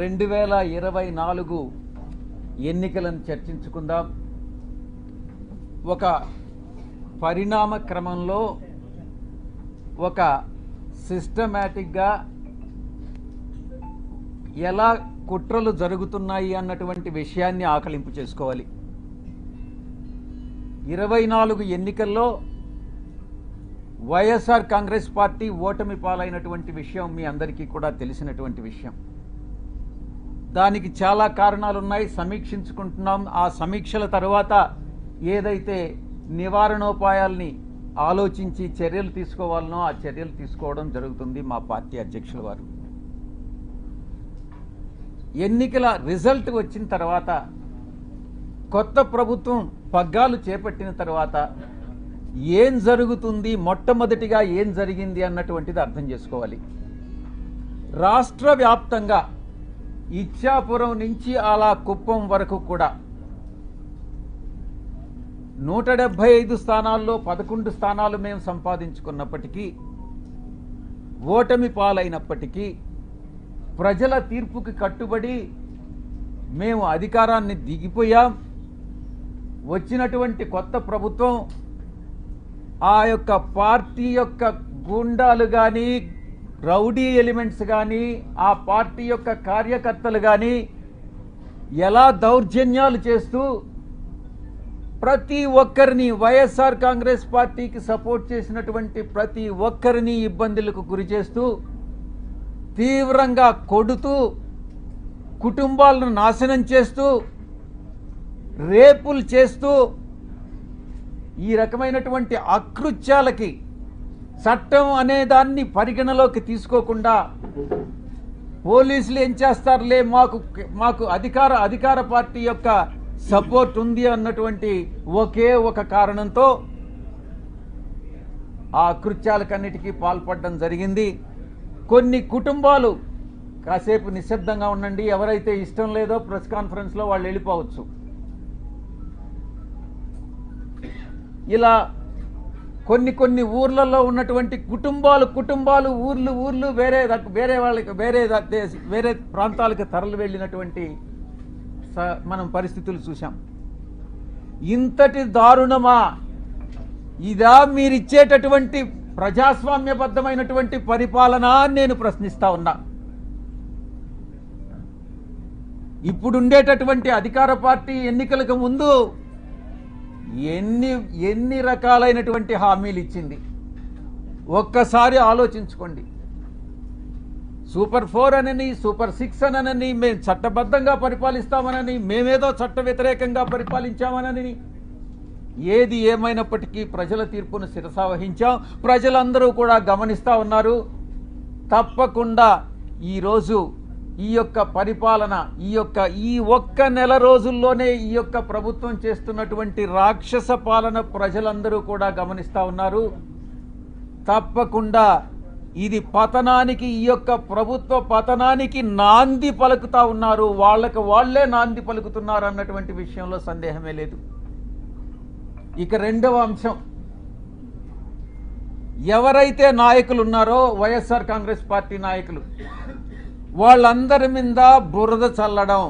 రెండు వేల ఇరవై నాలుగు ఎన్నికలను చర్చించుకుందాం. ఒక పరిణామ క్రమంలో ఒక సిస్టమేటిక్గా ఎలా కుట్రలు జరుగుతున్నాయి అన్నటువంటి విషయాన్ని ఆకలింపు చేసుకోవాలి. ఇరవై నాలుగు ఎన్నికల్లో వైఎస్ఆర్ కాంగ్రెస్ పార్టీ ఓటమి పాలైనటువంటి విషయం మీ అందరికీ కూడా తెలిసినటువంటి విషయం. దానికి చాలా కారణాలు ఉన్నాయి సమీక్షించుకుంటున్నాం. ఆ సమీక్షల తర్వాత ఏదైతే నివారణోపాయాల్ని ఆలోచించి చర్యలు తీసుకోవాలనో ఆ చర్యలు తీసుకోవడం జరుగుతుంది మా పార్టీ అధ్యక్షుల వారు. ఎన్నికల రిజల్ట్ వచ్చిన తర్వాత కొత్త ప్రభుత్వం పగ్గాలు చేపట్టిన తర్వాత ఏం జరుగుతుంది మొట్టమొదటిగా ఏం జరిగింది అన్నటువంటిది అర్థం చేసుకోవాలి. రాష్ట్ర వ్యాప్తంగా ఇచ్చాపురం నుంచి అలా కుప్పం వరకు కూడా. నూట డెబ్భై ఐదు స్థానాల్లో పదకొండు స్థానాలు మేము సంపాదించుకున్నప్పటికీ ఓటమి పాలైనప్పటికీ ప్రజల తీర్పుకి కట్టుబడి మేము అధికారాన్ని దిగిపోయాం. వచ్చినటువంటి కొత్త ప్రభుత్వం ఆ యొక్క పార్టీ యొక్క గుండాలు కానీ రౌడీ ఎలిమెంట్స్ కానీ ఆ పార్టీ యొక్క కార్యకర్తలు కానీ ఎలా దౌర్జన్యాలు చేస్తూ ప్రతి ఒక్కరిని వైఎస్ఆర్ కాంగ్రెస్ పార్టీకి సపోర్ట్ చేసినటువంటి ప్రతి ఒక్కరిని ఇబ్బందులకు గురి చేస్తూ తీవ్రంగా కొడుతూ కుటుంబాలను నాశనం చేస్తూ రేపులు చేస్తూ ఈ రకమైనటువంటి అకృత్యాలకి చట్టం అనే దాన్ని పరిగణలోకి తీసుకోకుండా పోలీసులు ఏం చేస్తారులే? మాకు మాకు అధికార అధికార పార్టీ యొక్క సపోర్ట్ ఉంది అన్నటువంటి ఒకే ఒక కారణంతో ఆ కృత్యాలకన్నిటికీ పాల్పడడం జరిగింది. కొన్ని కుటుంబాలు కాసేపు నిశ్శబ్దంగా ఉండండి ఎవరైతే ఇష్టం లేదో ప్రెస్ కాన్ఫరెన్స్లో వాళ్ళు వెళ్ళిపోవచ్చు. ఇలా కొన్ని కొన్ని ఊర్లలో ఉన్నటువంటి కుటుంబాలు కుటుంబాలు ఊర్లు ఊర్లు వేరే వేరే వాళ్ళకి వేరే దేశ- వేరే ప్రాంతాలకు తరలి వెళ్ళినటువంటి స- మనం పరిస్థితులు చూసాం ఇంతటి దారుణమా? ఇదా మీరిచ్చేటటువంటి ప్రజాస్వామ్యబద్ధమైనటువంటి పరిపాలన నేను ప్రశ్నిస్తా ఉన్నా. ఇప్పుడుండేటటువంటి అధికార పార్టీ ఎన్నికలకు ముందు ఎన్ని ఎన్ని రకాలైనటువంటి హామీలు ఇచ్చింది ఒక్కసారి ఆలోచించుకోండి. సూపర్ ఫోర్ అనని సూపర్ సిక్స్ అనని మేము చట్టబద్ధంగా పరిపాలిస్తామనని మేమేదో చట్ట వ్యతిరేకంగా పరిపాలించామనని ఏది ఏమైనప్పటికీ ప్రజల తీర్పును శిరసావహించాం ప్రజలందరూ కూడా గమనిస్తూ ఉన్నారు. తప్పకుండా ఈరోజు ఈ యొక్క పరిపాలన ఈ యొక్క ఈ ఒక్క నెల రోజుల్లోనే ఈ యొక్క ప్రభుత్వం చేస్తున్నటువంటి రాక్షస పాలన ప్రజలందరూ కూడా గమనిస్తూ ఉన్నారు. తప్పకుండా ఇది పతనానికి ఈ యొక్క ప్రభుత్వ పతనానికి నాంది పలుకుతా ఉన్నారు. వాళ్ళకి వాళ్ళే నాంది పలుకుతున్నారు అన్నటువంటి విషయంలో సందేహమే లేదు. ఇక రెండవ అంశం. ఎవరైతే నాయకులు ఉన్నారో వైఎస్ఆర్ కాంగ్రెస్ పార్టీ నాయకులు వాళ్ళందరి మీద బురద చల్లడం.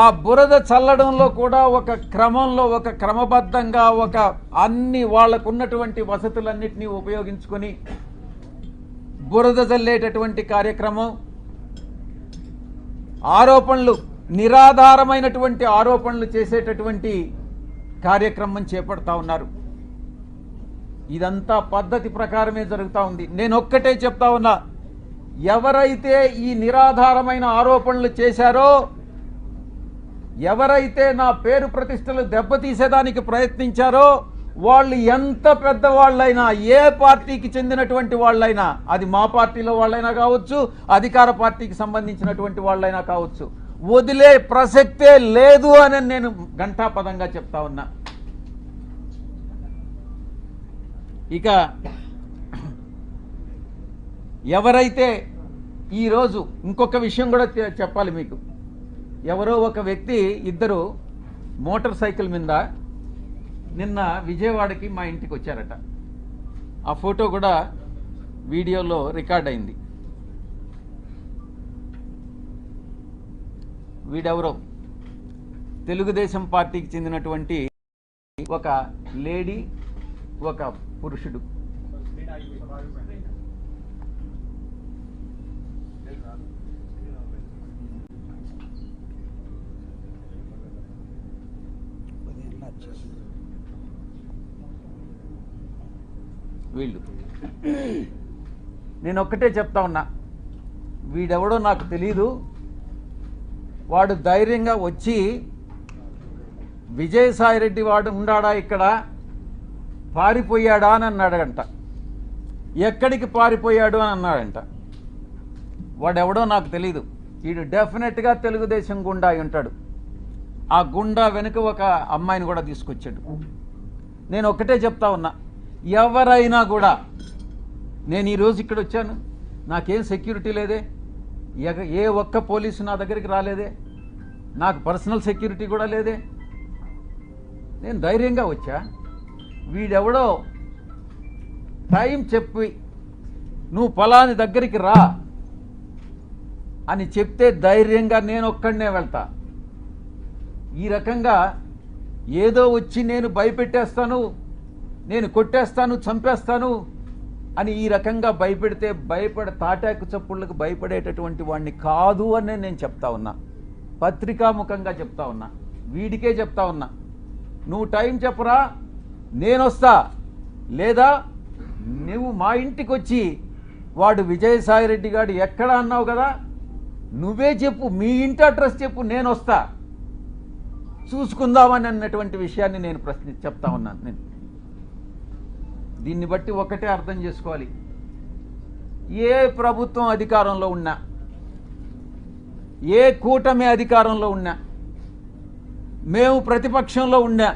ఆ బురద చల్లడంలో కూడా ఒక క్రమంలో ఒక క్రమబద్ధంగా ఒక అన్ని వాళ్ళకున్నటువంటి వసతులన్నిటినీ ఉపయోగించుకొని బురద చల్లేటటువంటి కార్యక్రమం ఆరోపణలు నిరాధారమైనటువంటి ఆరోపణలు చేసేటటువంటి కార్యక్రమం చేపడతా ఉన్నారు. ఇదంతా పద్ధతి ప్రకారమే జరుగుతూ ఉంది. నేను ఒక్కటే చెప్తా ఉన్నా. ఎవరైతే ఈ నిరాధారమైన ఆరోపణలు చేశారో ఎవరైతే నా పేరు ప్రతిష్టలు దెబ్బతీసేదానికి ప్రయత్నించారో వాళ్ళు ఎంత పెద్దవాళ్ళైనా ఏ పార్టీకి చెందినటువంటి వాళ్ళైనా అది మా పార్టీలో వాళ్ళైనా కావచ్చు అధికార పార్టీకి సంబంధించినటువంటి వాళ్ళైనా కావచ్చు వదిలే ప్రసక్తే లేదు అని నేను ఘంటాపదంగా చెప్తా ఉన్నా. ఇక ఎవరైతే ఈరోజు ఇంకొక విషయం కూడా చెప్పాలి మీకు. ఎవరో ఒక వ్యక్తి ఇద్దరు మోటార్ సైకిల్ మీద నిన్న విజయవాడకి మా ఇంటికి వచ్చారట. ఆ ఫోటో కూడా వీడియోలో రికార్డ్ అయింది. వీడెవరో? తెలుగుదేశం పార్టీకి చెందినటువంటి ఒక లేడీ ఒక పురుషుడు. వీళ్ళు. నేను ఒక్కటే చెప్తా ఉన్నా. వీడెవడో నాకు తెలీదు. వాడు ధైర్యంగా వచ్చి విజయసాయిరెడ్డి వాడు ఉండాడా ఇక్కడ? పారిపోయాడా అని అన్నాడంట. ఎక్కడికి పారిపోయాడు అని అన్నాడంట. వాడెవడో నాకు తెలీదు. వీడు డెఫినెట్గా తెలుగుదేశం గుండా ఉంటాడు. ఆ గుండా వెనుక ఒక అమ్మాయిని కూడా తీసుకొచ్చాడు. నేను ఒక్కటే చెప్తా ఉన్నా. ఎవరైనా కూడా నేను ఈరోజు ఇక్కడ వచ్చాను. నాకేం సెక్యూరిటీ లేదే. ఎగ- ఏ ఒక్క పోలీసు నా దగ్గరికి రాలేదే. నాకు పర్సనల్ సెక్యూరిటీ కూడా లేదే. నేను ధైర్యంగా వచ్చా? వీడెవడో? టైం చెప్పి నువ్వు ఫలాని దగ్గరికి రా అని చెప్తే ధైర్యంగా నేను ఒక్కడనే వెళ్తా. ఈ రకంగా ఏదో వచ్చి నేను భయపెట్టేస్తాను నేను కొట్టేస్తాను చంపేస్తాను అని ఈ రకంగా భయపెడితే భయపడ తాటాకు చప్పుళ్ళకు భయపడేటటువంటి వాడిని కాదు అని నేను చెప్తా ఉన్నా. పత్రికాముఖంగా చెప్తా ఉన్నా. వీడికే చెప్తా ఉన్నా. నువ్వు టైం చెప్పరా? నేను లేదా నువ్వు మా ఇంటికి వచ్చి వాడు విజయసాయిరెడ్డి గారు ఎక్కడ అన్నావు కదా? నువ్వే చెప్పు మీ ఇంటి అడ్రస్ చెప్పు నేను వస్తా చూసుకుందామని అన్నటువంటి విషయాన్ని నేను ప్రశ్న చెప్తా ఉన్నాను నేను. దీన్ని బట్టి ఒకటే అర్థం చేసుకోవాలి. ఏ ప్రభుత్వం అధికారంలో ఉన్నా ఏ కూటమి అధికారంలో ఉన్నా మేము ప్రతిపక్షంలో ఉన్నా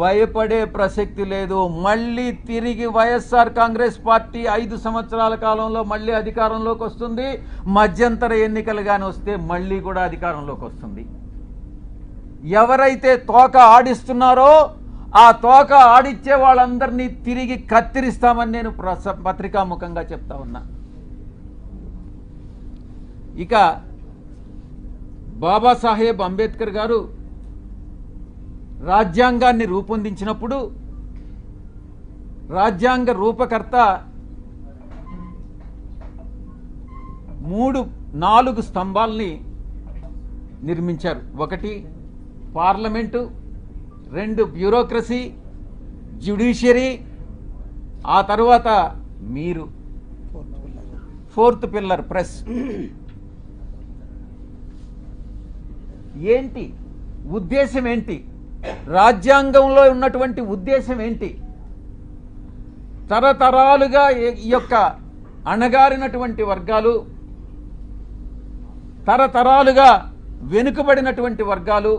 భయపడే ప్రసక్తి లేదు. మళ్ళీ తిరిగి వైఎస్ఆర్ కాంగ్రెస్ పార్టీ ఐదు సంవత్సరాల కాలంలో మళ్ళీ అధికారంలోకి వస్తుంది. మధ్యంతర ఎన్నికలు కానీ వస్తే మళ్ళీ కూడా అధికారంలోకి వస్తుంది. ఎవరైతే తోక ఆడిస్తున్నారో ఆ తోక ఆడిచ్చే వాళ్ళందరినీ తిరిగి కత్తిరిస్తామని నేను ప్రస పత్రికాముఖంగా చెప్తా ఉన్నా. ఇక బాబాసాహెబ్ అంబేద్కర్ గారు రాజ్యాంగాన్ని రూపొందించినప్పుడు రాజ్యాంగ రూపకర్త మూడు నాలుగు స్తంభాల్ని నిర్మించారు. ఒకటి పార్లమెంటు రెండు బ్యూరోక్రసీ జ్యుడిషియరీ ఆ తర్వాత మీరు. Fourth pillar press. ఏంటి? ఉద్దేశం ఏంటి? రాజ్యాంగంలో ఉన్నటువంటి ఉద్దేశం ఏంటి? తరతరాలుగా ఈ- ఈ యొక్క అణగారినటువంటి వర్గాలు తరతరాలుగా వెనుకబడినటువంటి వర్గాలు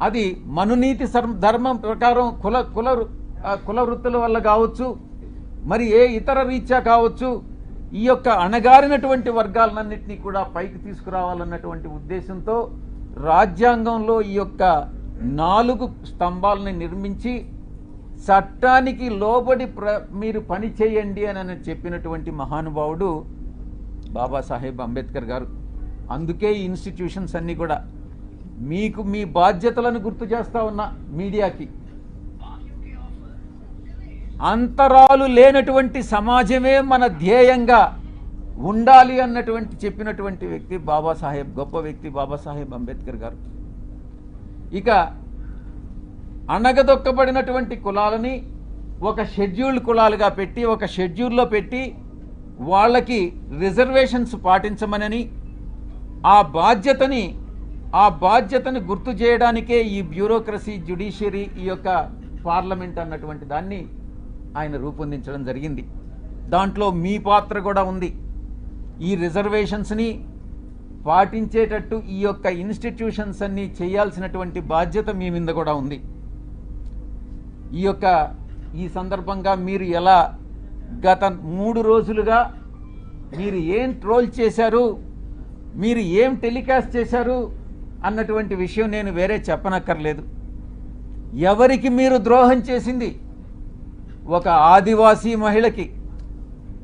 అది మనునీతి ధర్మం ప్రకారం కుల కుల వృ- కుల వృత్తుల వల్ల కావచ్చు మరి ఏ ఇతర రీత్యా కావచ్చు ఈ యొక్క అణగారినటువంటి వర్గాలన్నింటినీ కూడా పైకి తీసుకురావాలన్నటువంటి ఉద్దేశంతో రాజ్యాంగంలో ఈ యొక్క నాలుగు స్తంభాలని నిర్మించి చట్టానికి లోబడి ప్ర మీరు పని చేయండి అని చెప్పినటువంటి మహానుభావుడు బాబాసాహెబ్ అంబేద్కర్ గారు. అందుకే ఈ ఇన్స్టిట్యూషన్స్ అన్నీ కూడా మీకు మీ బాధ్యతలను గుర్తు చేస్తూ ఉన్నా మీడియాకి. అంతరాలు లేనటువంటి సమాజమే మన ధ్యేయంగా ఉండాలి అన్నటువంటి చెప్పినటువంటి వ్యక్తి బాబాసాహెబ్ గొప్ప వ్యక్తి బాబాసాహెబ్ అంబేద్కర్ గారు. ఇక అణగదొక్కబడినటువంటి కులాలని ఒక షెడ్యూల్డ్ కులాలుగా పెట్టి ఒక షెడ్యూల్లో పెట్టి వాళ్ళకి రిజర్వేషన్స్ పాటించమనని ఆ బాధ్యతని ఆ బాధ్యతను గుర్తు చేయడానికే ఈ బ్యూరోక్రసీ జ్యుడిషియరీ ఈ యొక్క పార్లమెంట్ అన్నటువంటి దాన్ని ఆయన రూపొందించడం జరిగింది. దాంట్లో మీ పాత్ర కూడా ఉంది. ఈ రిజర్వేషన్స్ని పాటించేటట్టు ఈ యొక్క ఇన్స్టిట్యూషన్స్ అన్ని చేయాల్సినటువంటి బాధ్యత మీ మీద కూడా ఉంది. ఈ యొక్క ఈ సందర్భంగా మీరు ఎలా గత మూడు రోజులుగా మీరు ఏం ట్రోల్ చేశారు మీరు ఏం టెలికాస్ట్ చేశారు అన్నటువంటి విషయం నేను వేరే చెప్పనక్కర్లేదు. ఎవరికి మీరు ద్రోహం చేసింది? ఒక ఆదివాసీ మహిళకి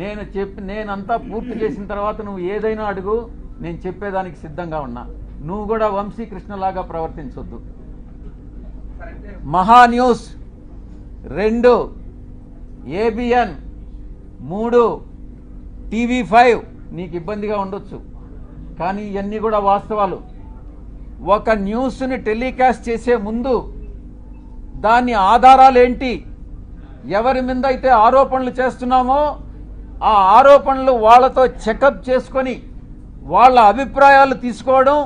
నేను చెప్పి నేనంతా పూర్తి చేసిన తర్వాత నువ్వు ఏదైనా అడుగు నేను చెప్పేదానికి సిద్ధంగా ఉన్నా. నువ్వు కూడా వంశీకృష్ణలాగా ప్రవర్తించొద్దు. సార్ మహా న్యూస్ రెండు ఏబిఎన్ మూడు టీవీ ఫైవ్ నీకు ఇబ్బందిగా ఉండొచ్చు. కానీ ఇవన్నీ కూడా వాస్తవాలు. ఒక న్యూస్ని టెలికాస్ట్ చేసే ముందు దాని ఆధారాలు ఏంటి ఎవరి మీద అయితే ఆరోపణలు చేస్తున్నామో ఆ ఆరోపణలు వాళ్ళతో చెకప్ చేసుకొని వాళ్ళ అభిప్రాయాలు తీసుకోవడం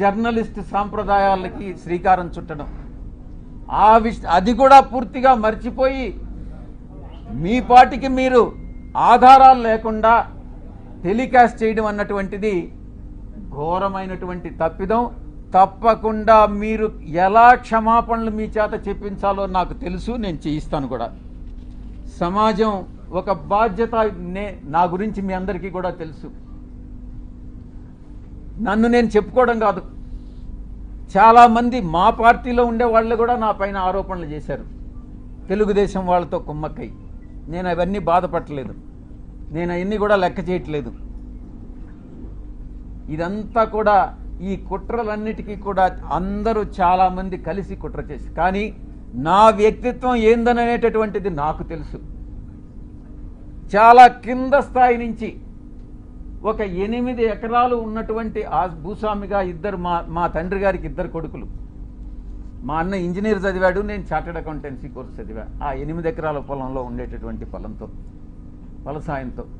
జర్నలిస్ట్ సాంప్రదాయాలకి శ్రీకారం చుట్టడం. ఆ విష అది కూడా పూర్తిగా మర్చిపోయి మీ పాటికి మీరు ఆధారాలు లేకుండా టెలికాస్ట్ చేయడం అన్నటువంటిది ఘోరమైనటువంటి తప్పిదం. తప్పకుండా మీరు ఎలా క్షమాపణలు మీ చేత చెప్పించాలో నాకు తెలుసు నేను చేయిస్తాను కూడా. సమాజం ఒక బాధ్యత నే నా గురించి మీ అందరికీ కూడా తెలుసు. నన్ను నేను చెప్పుకోవడం కాదు. చాలామంది మా పార్టీలో ఉండే వాళ్ళు కూడా నా పైన ఆరోపణలు చేశారు. తెలుగుదేశం వాళ్ళతో కుమ్మక్కై. నేను అవన్నీ బాధపడలేదు. నేను అవన్నీ కూడా లెక్క చేయట్లేదు. ఇదంతా కూడా ఈ కుట్రలన్నిటికీ కూడా అందరూ చాలామంది కలిసి కుట్ర చేసి కానీ నా వ్యక్తిత్వం ఏందనేటటువంటిది నాకు తెలుసు. చాలా కింద స్థాయి నుంచి ఒక ఎనిమిది ఎకరాలు ఉన్నటువంటి ఆ భూస్వామిగా ఇద్దరు మా మా తండ్రి గారికి ఇద్దరు కొడుకులు. మా అన్న ఇంజనీర్ చదివాడు నేను చార్టెడ్ అకౌంటెన్సీ కోర్స్ చదివా. ఆ ఎనిమిది ఎకరాల పొలంలో ఉండేటటువంటి పొలంతో ఫలసాయంతో